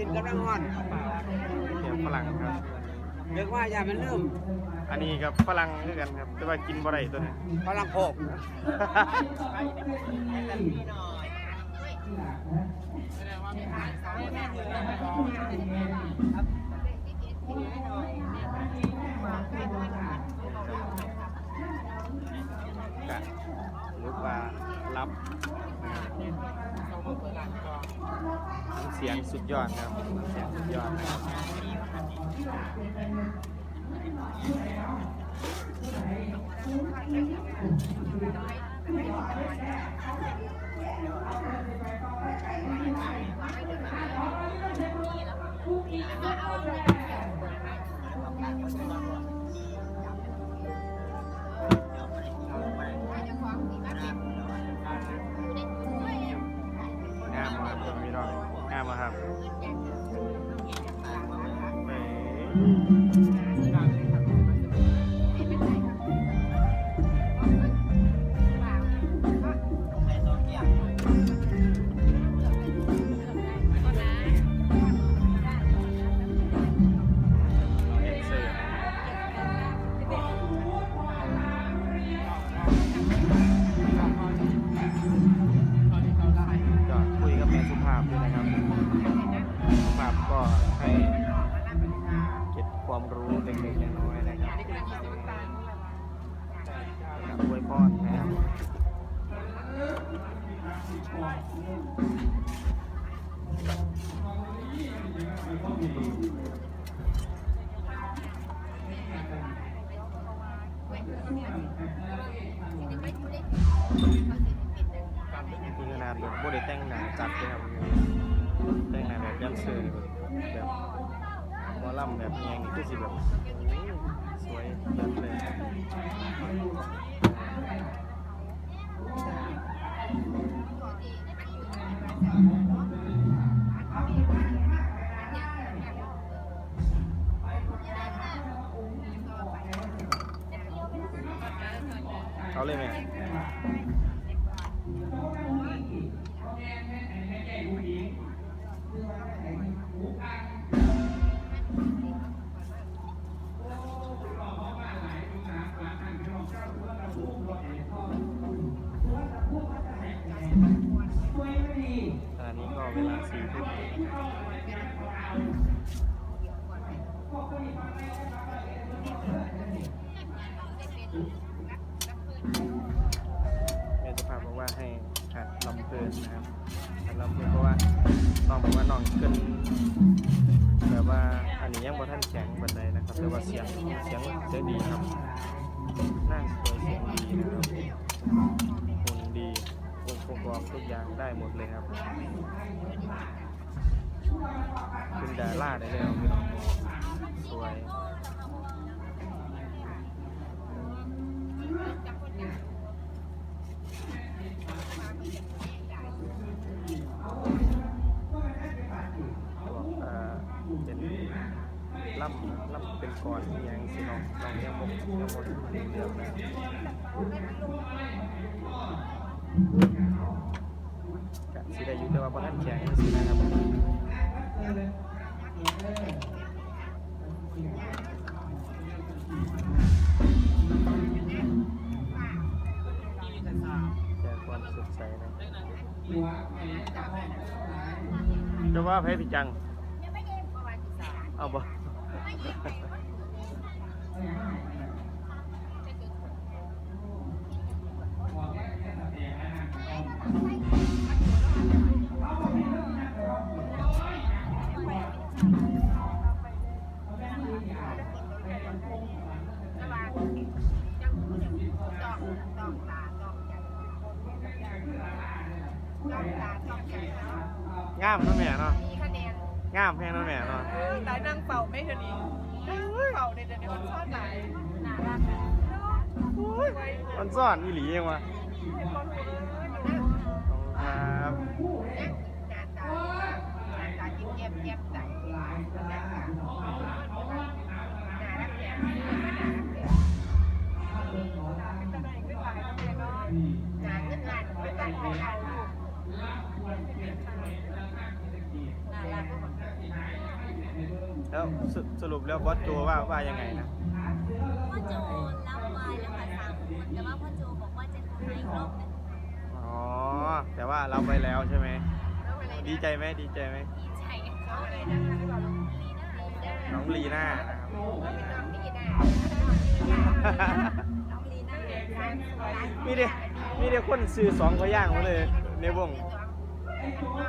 กินกำลังฮ้อนเดี๋ยวฝรั่งครับ เรียกว่าอย่ามันลืมอันนี้กับฝรั่งคือกันครับ แต่ว่ากินบ่ได้ตัวนี้ฝรั่งโคก กะหรือว่ารับ เสียงสุดยอดครับ เสียงสุดยอดนะครับ มาครับ คือขนาดแบบโบ่ได้แต่งหนาจัดเลยครับแต่งหนาแบบยันเสือแบบหมอลำแบบแยงนี่คือสิแบบสวยเลิศเลยเอาเลยไหมข บ่ท่านแข็งบันไดนะครับ แต่ว่าเสียงเสียงเสียงดีครับหน้าสวยเสียงดีนะครับหุ่นดีองค์ประกอบทุกอย่างได้หมดเลยครับเป็นดาราได้แล้วพี่น้องสวย ล่ำล่ำเป็นก่อนอยังสิน้องน้องยังบกยังบกเดือดนะกะสิได้อยู่แต่ว่าบนนั้นแข็งสินะครับแจกความสดใสนะจะว่าเพชรจังเอาบ่ งามนะแม่เนาะ งามแพงเนาะแม่เนาะหลายนางเป่าไม่เท่านี้เป่าในเดี๋ยวนี้มันชอบไหนน่ารักมันซ่อนอีหลีเองวะครับ แล้วสสรุปแล้วบอสโจว่าว่ายังไงนะพ่อโจรับไว้แล้วค่ะสามคนแต่ว่าพ่อโจบอกว่าจะโทรมาอีกรอบหนึงอ๋อแต่ว่าเราไปแล้วใช่ไหมดีใจไหมดีใจไหมดีใจเขาอะไรเลยนะหรือเปล่าลูกน้องลีน่านะครับน้องดีนะน้องลีน่ามีเด็มีเด็คนซื้อสองพยางค์มาเลย ในวงน้องลิยา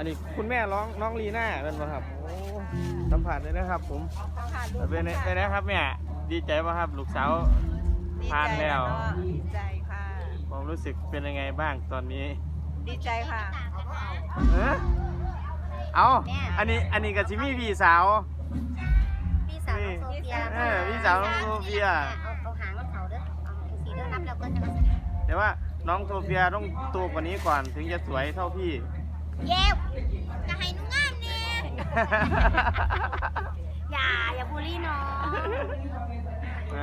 อันนี้คุณแม่ร้องน้องลีน่าเป็นป่ะครับโอ้สัมผัสเลยนะครับ ผมเป็นไงเป็นไงครับแม่ดีใจป่ะครับลูกสาวผ่านแล้วดีใจค่ะ ความรู้สึกเป็นยังไงบ้างตอนนี้ดีใจค่ะ เออเอาอันนี้อันนี้กับชิมี่พี่สาว พี่สาวน้องโซเฟียเออพี่สาวน้องโซเฟีย เอาเอาหางมันเขาเด้อเอาสีเด้อนับแล้วก็จะมาแต่ว่าน้องโซเฟียต้องโตกว่านี้ก่อนถึงจะสวยเท่าพี่ เย้วจะให้นุ่งงามเนี่ยอย่าอย่าบูลลี่น้องไง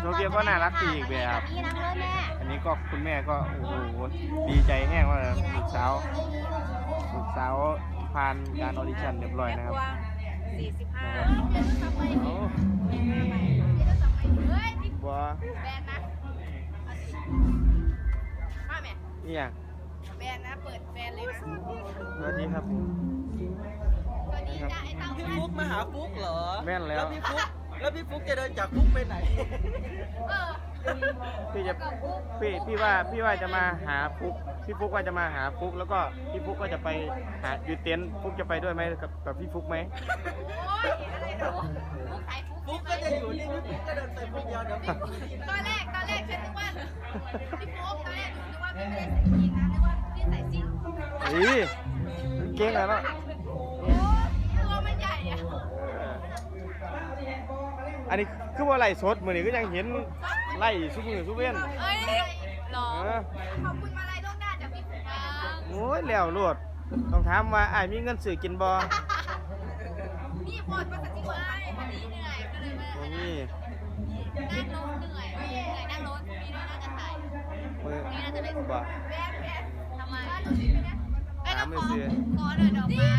โซเฟียก็น่ารักดีอีกแบบ นี่นั่งเลยแม่อันนี้ก็คุณแม่ก็โอ้โหดีใจแห้งว่าลูกสาวลูกสาวผ่านการออดิชั่นเรียบร้อยนะครับสี่สิบห้าโอ้เฮ้ยบัวแบนนะมาแม่นี่อย่างแบ นนะ เปิดแบนเลยนะ สวัสดีครับ สวัสดีจ้าไอ้เต้าพี่ฟุกมาหาฟุกเหรอแม่นแล้ว แล้วพี่ฟุกแล้วพี่ฟุกจะเดินจากฟุกไปไหน เออพี่จะพี่พี่ว่าพี่ว่าจะมาหาฟุกพี่ฟุกว่าจะมาหาฟุกแล้วก็พี่ฟุกก็จะไปหาอยู่เต็นท์ฟุกจะไปด้วยไหมกับกับพี่ฟุกไหมโอ้ยอะไรหนูฟุกขายฟุกฟุกก็จะอยู่นี่พี่ฟุกก็เดินไปคนเดียวเดี๋ยวพี่ฟุกที่ตอนแรกตอนแรกฉันนึกว่าพี่ฟุกตอนแรกหนูนึกว่าพี่ไม่ได้ใส่ยีนนะนึกว่าพี่ ใส่ซิงอีเก่งแล้วเนาะโอ้ตัวมันใหญ่อะเอออันนี้คือว่าไล่สดมือนี้ก็ยังเห็นไล่ซุมือซุเว้นเอ้ยหรอเออขอบคุณมาลัยล่วงหน้าจากพี่ฟุกนะโอ้ยแล้วโลดต้องถามว่าอ้ายมีเงินซื้อกินบ่นี่บอดมาจากที่ไหนวันนี้เหนื่อยก็เลยมาบ่มีนั่งรถเหนื่อยเหนื่อยนั่งรถมีด้วยน่าจะถ่าย มือนี่น่าจะได้ บ่ แว่นแว่น ทำไมบ้านหนูดีไหมนะไอ้ยถามน้ำไม่ขอซื้อขอหน่อยดอกไม้